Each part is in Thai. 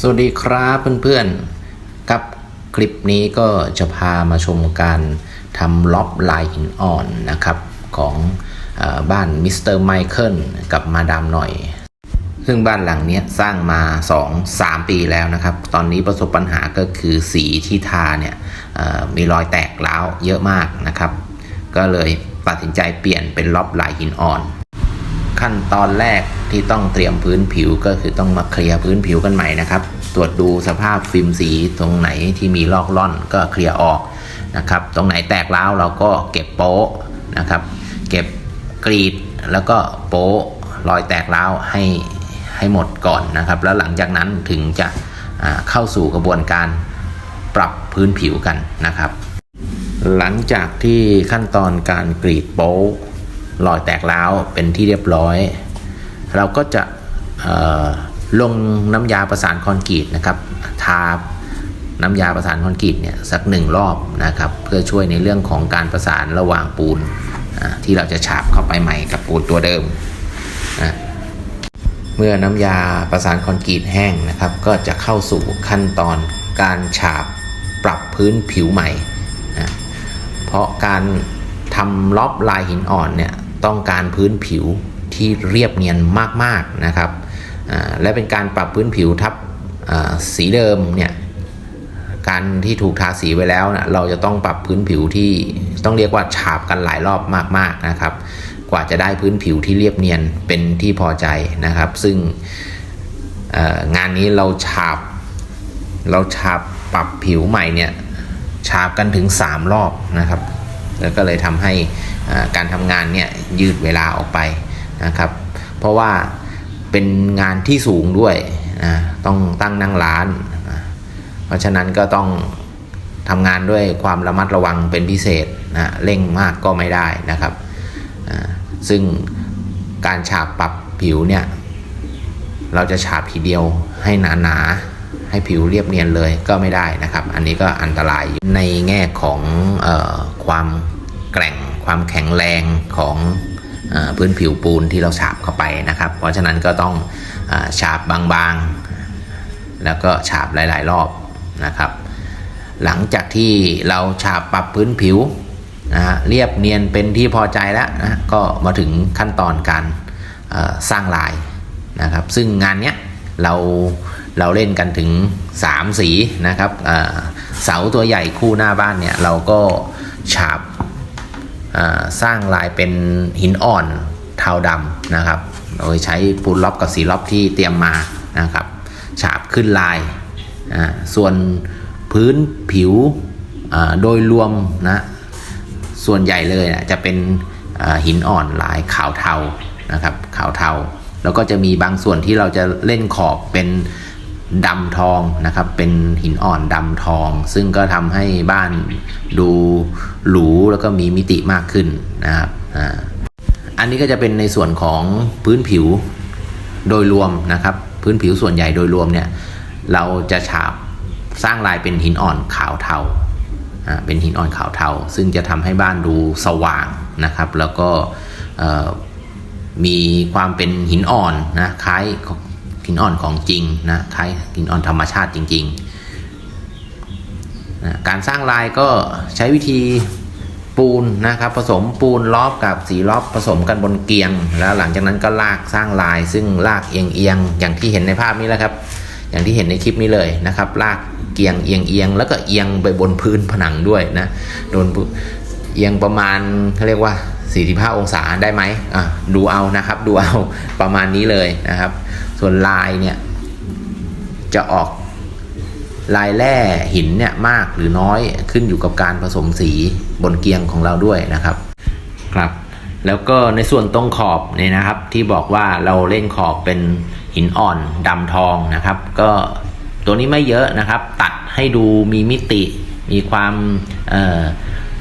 สวัสดีครับเพื่อนๆ กับคลิปนี้ก็จะพามาชมการทำล็อบลายหินอ่อนนะครับ ของอบ้านมิสเตอร์ไมเคิลกับมาดามหน่อย ซึ่งบ้านหลังนี้สร้างมา 2-3 ปีแล้วนะครับ ตอนนี้ประสบปัญหาก็คือสีที่ทาเนี่ยมีรอยแตกร้าวเยอะมากนะครับ ก็เลยตัดสินใจเปลี่ยนเป็นล็อบลายหินอ่อน ขั้นตอนแรกที่ต้องเตรียมพื้นผิวก็คือต้องมาเคลียร์พื้นผิวกันใหม่นะครับ ตรวจดูสภาพฟิล์มสีตรงไหนที่มีลอกล่อนก็เคลียร์ออกนะครับ ตรงไหนแตกร้าวเราก็เก็บโป๊ะนะครับ เก็บกรีดแล้วก็โป๊ะรอยแตกร้าวให้ให้หมดก่อนนะครับ แล้วหลังจากนั้นถึงจะเข้าสู่กระบวนการปรับพื้นผิวกันนะครับ หลังจากที่ขั้นตอนการกรีดโป๊ะ รอยแตกร้าวเป็นที่เรียบร้อย เราก็จะลงน้ำยาประสานคอนกรีตนะครับทาน้ำยาประสานคอนกรีตเนี่ยสักหนึ่งรอบนะครับ เพื่อช่วยในเรื่องของการประสานระหว่างปูนที่เราจะฉาบเข้าไปใหม่กับปูนตัวเดิมนะเมื่อน้ำยาประสานคอนกรีตแห้งนะครับ ก็จะเข้าสู่ขั้นตอนการฉาบปรับพื้นผิวใหม่นะเพราะการทำล็อบลายหินอ่อนเนี่ย ต้องการพื้นผิวที่เรียบเนียนมากๆนะครับและเป็นการปรับพื้นผิวทับสีเดิมเนี่ยการที่ถูกทาสีไว้แล้วนะเราจะต้องปรับพื้นผิวที่ต้องเรียกว่าฉาบกันหลายรอบมากๆนะครับ กว่าจะได้พื้นผิวที่เรียบเนียนเป็นที่พอใจนะครับ ซึ่งงานนี้เราฉาบเราฉาบปรับผิวใหม่เนี่ยฉาบกันถึง 3 รอบนะครับ แล้วก็เลยทำให้การทำงานเนี่ยยืดเวลาออกไปนะครับ เพราะว่าเป็นงานที่สูงด้วยนะต้องตั้งนั่งร้านนะเพราะฉะนั้นก็ต้องทำงานด้วยความระมัดระวังเป็นพิเศษนะเร่งมากก็ไม่ได้นะครับอ่าซึ่งการฉาบปรับผิวเนี่ย เราจะฉาบทีเดียวให้หนาๆ ให้ผิวเรียบเนียนเลยก็ไม่ได้นะครับ อันนี้ก็อันตรายอยู่ในแง่ของออความแกร่งความแข็งแรงของอพื้นผิวปูนที่เราฉาบเข้าไปนะครับ เพราะฉะนั้นก็ต้องอฉาบบางๆ แล้วก็ฉาบหลาย ๆ รอบนะครับ หลังจากที่เราฉาบปรับพื้นผิวนะฮะเรียบเนียนเป็นที่พอใจแล้วนะก็มาถึงขั้นตอนการสร้างลายนะครับ ซึ่งงานเนี้ยเรา เราเล่นกันถึง 3 สีนะครับเสาตัวใหญ่คู่หน้าบ้านเนี่ยเราก็ฉาบสร้างลายเป็นหินอ่อนเทาดำนะครับ โดยใช้ปูนล็อบกับสีล็อบที่เตรียมมานะครับ ฉาบขึ้นลาย ส่วนพื้นผิวโดยรวมนะส่วนใหญ่เลยนะจะเป็นหินอ่อนลายขาวเทานะครับขาวเทา แล้วก็จะมีบางส่วนที่เราจะเล่นขอบเป็น ดำทองนะครับ เป็นหินอ่อนดำทอง ซึ่งก็ทำให้บ้านดูหรูแล้วก็มีมิติมากขึ้นนะครับอ่าอันนี้ก็จะเป็นในส่วนของพื้นผิวโดยรวมนะครับ พื้นผิวส่วนใหญ่โดยรวมเนี่ยเราจะฉาบสร้างลายเป็นหินอ่อนขาวเทาเป็นหินอ่อนขาวเทา ซึ่งจะทำให้บ้านดูสว่างนะครับ แล้วก็มีความเป็นหินอ่อนนะคล้าย หินอ่อนของจริงนะคล้ายหินอ่อนธรรมชาติจริงๆนะการสร้างลายก็ใช้วิธีปูนนะครับผสมปูนลอบกับสีลอบผสมกันบนเกียง แล้วหลังจากนั้นก็ลากสร้างลาย ซึ่งลากเอียงเอียงอย่างที่เห็นในภาพนี้แหละครับ อย่างที่เห็นในคลิปนี้เลยนะครับ ลากเกียงเอียงเอียงแล้วก็เอียงไปบนพื้นผนังด้วยนะโดนเอียงประมาณเขาเรียกว่า45องศาได้ไหมอะดูเอานะครับ ดูเอาประมาณนี้เลยนะครับ ส่วนลายเนี่ยจะออกลายแร่หินเนี่ยมากหรือน้อยขึ้นอยู่กับการผสมสีบนเกียงของเราด้วยนะครับครับ แล้วก็ในส่วนตรงขอบเนี่ยนะครับ ที่บอกว่าเราเล่นขอบเป็นหินอ่อนดำทองนะครับ ก็ตัวนี้ไม่เยอะนะครับ ตัดให้ดูมีมิติมีความ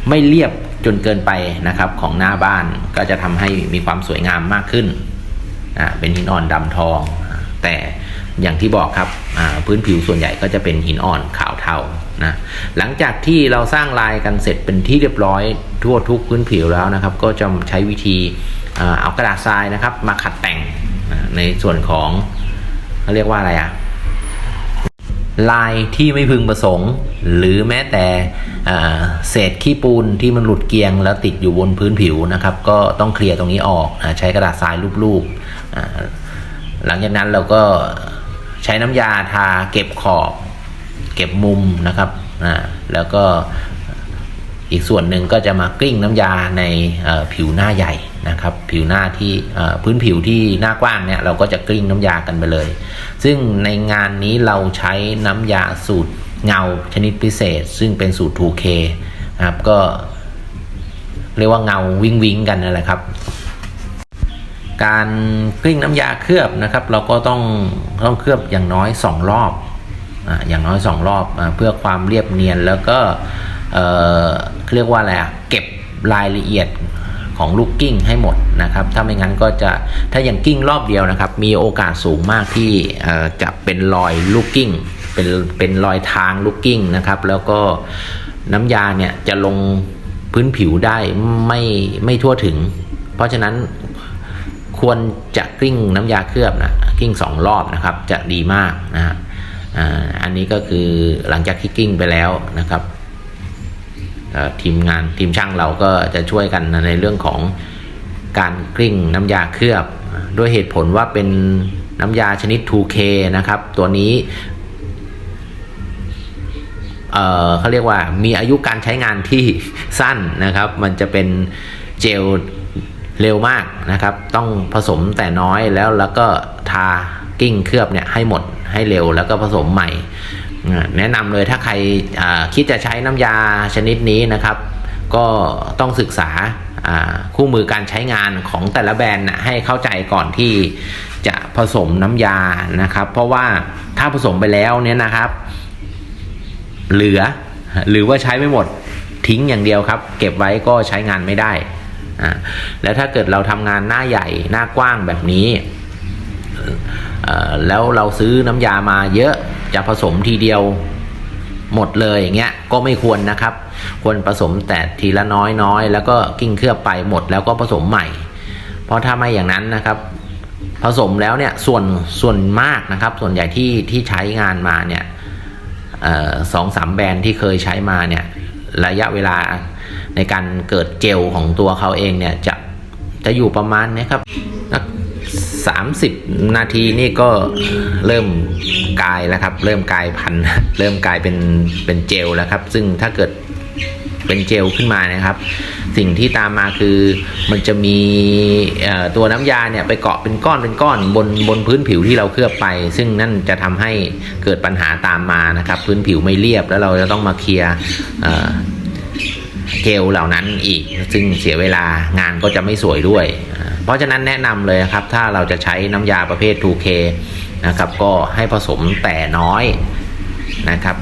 ไม่เรียบจนเกินไปนะครับของหน้าบ้านก็จะทำให้มีความสวยงามมากขึ้นอ่าเป็นหินอ่อนดำทอง แต่อย่างที่บอกครับพื้นผิวส่วนใหญ่ก็จะเป็นหินอ่อนขาวเทานะหลังจากที่เราสร้างลายกันเสร็จเป็นที่เรียบร้อยทั่วทุกพื้นผิวแล้วนะครับ ก็จะใช้วิธีเอากระดาษทรายนะครับ มาขัดแต่งในส่วนของเขาเรียกว่าอะไรอะลายที่ไม่พึงประสงค์ หรือแม้แต่เศษขี้ปูนที่มันหลุดเกลียง แล้วติดอยู่บนพื้นผิวนะครับ ก็ต้องเคลียร์ตรงนี้ออกใช้กระดาษทรายรูปๆ หลังจากนั้นเราก็ใช้น้ำยาทาเก็บขอบ เก็บมุมนะครับอ่าแล้วก็อีกส่วนหนึ่งก็จะมากลิ้งน้ำยาในผิวหน้าใหญ่นะครับผิวหน้าที่พื้นผิวที่หน้ากว้างเนี่ยเราก็จะกลิ้งน้ำยากันไปเลย ซึ่งในงานนี้เราใช้น้ำยาสูตรเงาชนิดพิเศษ ซึ่งเป็นสูตร 2K นะครับก็เรียกว่าเงาวิ่งวิงกันนั่นแหละครับ การกลิ้งน้ำยาเคลือบนะครับ เราก็ต้องต้องเคลือบอย่างน้อย 2 รอบออย่างน้อย 2 รอบอเพื่อความเรียบเนียนแล้วก็เเรียกว่าอะไรอะเก็บรายละเอียดของลูกกิ้งให้หมดนะครับ ถ้าไม่งั้นก็จะถ้าอย่างกิ้งรอบเดียวนะครับ มีโอกาสสูงมากที่จะเป็นรอยลูกกิ้งเป็นเป็นรอยทางลูกกิ้งนะครับ แล้วก็น้ำยาเนี่ยจะลงพื้นผิวได้ไม่ไม่ทั่วถึง เพราะฉะนั้น ควรจะกลิ้งน้ำยาเคลือบนะกลิ้งสองรอบนะครับ จะดีมากนะฮะอันนี้ก็คือหลังจากที่กลิ้งไปแล้วนะครับทีมงานทีมช่างเราก็จะช่วยกันในเรื่องของการกลิ้งน้ำยาเคลือบ ด้วยเหตุผลว่าเป็นน้ำยาชนิด 2K นะครับ ตัวนี้เเขาเรียกว่ามีอายุการใช้งานที่สั้นนะครับ มันจะเป็นเจล เร็วมากนะครับ ต้องผสมแต่น้อยแล้วแล้วก็ทากิ้งเคลือบเนี่ยให้หมดให้เร็วแล้วก็ผสมใหม่ แนะนำเลยถ้าใครคิดจะใช้น้ำยาชนิดนี้นะครับ ก็ต้องศึกษาอ่าคู่มือการใช้งานของแต่ละแบรนด์นะให้เข้าใจก่อนที่จะผสมน้ำยานะครับ เพราะว่าถ้าผสมไปแล้วเนี่ยนะครับ เหลือหรือว่าใช้ไม่หมดทิ้งอย่างเดียวครับ เก็บไว้ก็ใช้งานไม่ได้ อ่าแล้วถ้าเกิดเราทำงานหน้าใหญ่หน้ากว้างแบบนี้แล้วเราซื้อน้ำยามาเยอะจะผสมทีเดียวหมดเลยอย่างเงี้ยก็ไม่ควรนะครับ ควรผสมแต่ทีละน้อยน้อยแล้วก็กิ้งเคลือบไปหมดแล้วก็ผสมใหม่ เพราะถ้าไม่อย่างนั้นนะครับ ผสมแล้วเนี่ยส่วนส่วนมากนะครับ ส่วนใหญ่ที่ที่ใช้งานมาเนี่ยสองสามแบรนด์ที่เคยใช้มาเนี่ยระยะเวลา ในการเกิดเจลของตัวเขาเองเนี่ยจะจะอยู่ประมาณนี้ครับสามสิบนาทีนี่ก็เริ่มกลายแล้วครับ เริ่มกลายพันเริ่มกลายเป็นเป็นเจลแล้วครับ ซึ่งถ้าเกิดเป็นเจลขึ้นมานะครับ สิ่งที่ตามมาคือมันจะมีตัวน้ำยาเนี่ยไปเกาะเป็นก้อนเป็นก้อนบนบนพื้นผิวที่เราเคลือบไป ซึ่งนั่นจะทำให้เกิดปัญหาตามมานะครับ พื้นผิวไม่เรียบแล้วเราจะต้องมาเคลียร์ เอ่อเจลเหล่านั้นอีก ซึ่งเสียเวลางานก็จะไม่สวยด้วย เพราะฉะนั้นแนะนำเลยครับ ถ้าเราจะใช้น้ำยาประเภท 2K นะครับ ก็ให้ผสมแต่น้อยนะครับ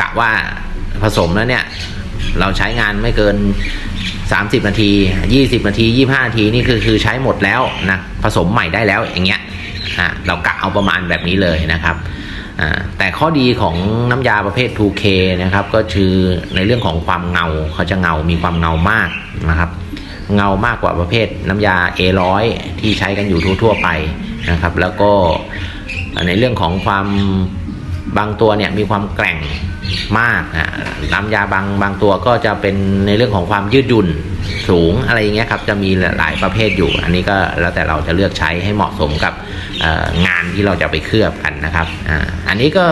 กะว่าผสมแล้วเนี่ย เราใช้งานไม่เกิน 30 นาที 20 นาที 25 นาทีนี่คือคือใช้หมดแล้วนะ ผสมใหม่ได้แล้วอย่างเงี้ยอะเรากะเอาประมาณแบบนี้เลยนะครับ แต่ข้อดีของน้ำยาประเภท 2K นะครับก็คือในเรื่องของความเงาเขาจะเงา มีความเงามากนะครับ เงามากกว่าประเภทน้ำยา A100 ที่ใช้กันอยู่ทั่วๆไปนะครับ แล้วก็ในเรื่องของความบางตัวเนี่ยมีความแกร่งมากนะน้ำยาบางบางตัวก็จะเป็นในเรื่องของความยืดหยุ่น สูงอะไรอย่างเงี้ยครับจะมีหลายประเภทอยู่ อันนี้ก็แล้วแต่เราจะเลือกใช้ให้เหมาะสมกับงานที่เราจะไปเคลือบกันนะครับออันนี้ก็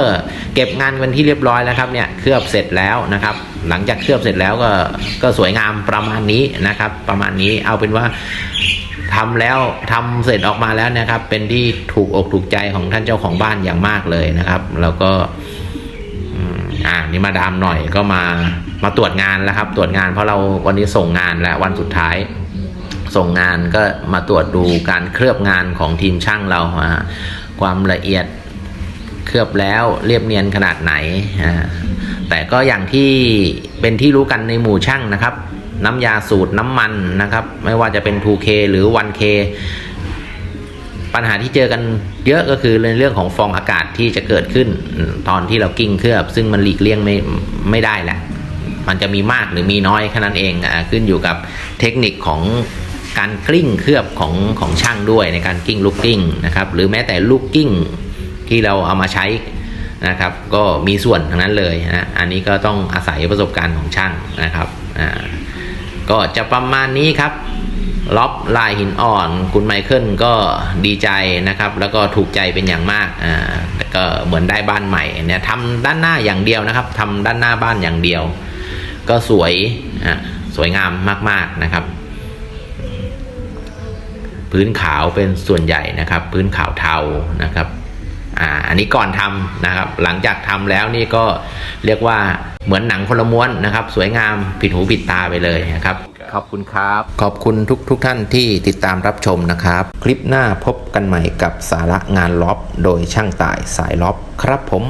เก็บงานเป็นที่เรียบร้อยแล้วครับเนี่ยเคลือบเสร็จแล้วนะครับ หลังจากเคลือบเสร็จแล้วก็ก็สวยงามประมาณนี้นะครับ ประมาณนี้เอาเป็นว่าทำแล้วทำเสร็จออกมาแล้วนะครับ เป็นที่ถูกอกถูกใจของท่านเจ้าของบ้านอย่างมากเลยนะครับ แล้วก็อ่านี่มาดามหน่อยก็มา มาตรวจงานแล้วครับ ตรวจงานเพราะเราวันนี้ส่งงานแล้ววันสุดท้าย ส่งงานก็มาตรวจดูการเคลือบงานของทีมช่างเราความละเอียดเคลือบแล้วเรียบเนียนขนาดไหน แต่ก็อย่างที่เป็นที่รู้กันในหมู่ช่างนะครับ น้ำยาสูตรน้ำมันนะครับ ไม่ว่าจะเป็น 2K หรือ 1K ปัญหาที่เจอกันเยอะก็คือในเรื่องของฟองอากาศที่จะเกิดขึ้นตอนที่เรากิ้งเคลือบ ซึ่งมันหลีกเลี่ยงไม่ไม่ได้แหละ มันจะมีมากหรือมีน้อยแค่นั้นเองอ่าขึ้นอยู่กับเทคนิคของการกลิ้งเคลือบของของช่างด้วยในการกิ้งลูกกิ้งนะครับหรือแม้แต่ลูกกิ้งที่เราเอามาใช้นะครับก็มีส่วนทั้งนั้นเลยนะอันนี้ก็ต้องอาศัยประสบการณ์ของช่างนะครับอ่าก็จะประมาณนี้ครับล็อบลายหินอ่อน คุณไมเคิลก็ดีใจนะครับ แล้วก็ถูกใจเป็นอย่างมากอ่าแต่ก็เหมือนได้บ้านใหม่เนี่ยทำด้านหน้าอย่างเดียวนะครับทำด้านหน้าบ้านอย่างเดียว ก็สวยอะสวยงามมากๆนะครับ พื้นขาวเป็นส่วนใหญ่นะครับ พื้นขาวเทานะครับอ่าอันนี้ก่อนทำนะครับ หลังจากทำแล้วนี่ก็เรียกว่าเหมือนหนังพลม้วนนะครับ สวยงามผิดหูผิดตาไปเลยนะครับ ขอบคุณครับ ขอบคุณทุกทุกท่านที่ติดตามรับชมนะครับ คลิปหน้าพบกันใหม่กับสาระงานล็อบ โดยช่างต่ายสายล็อบครับผม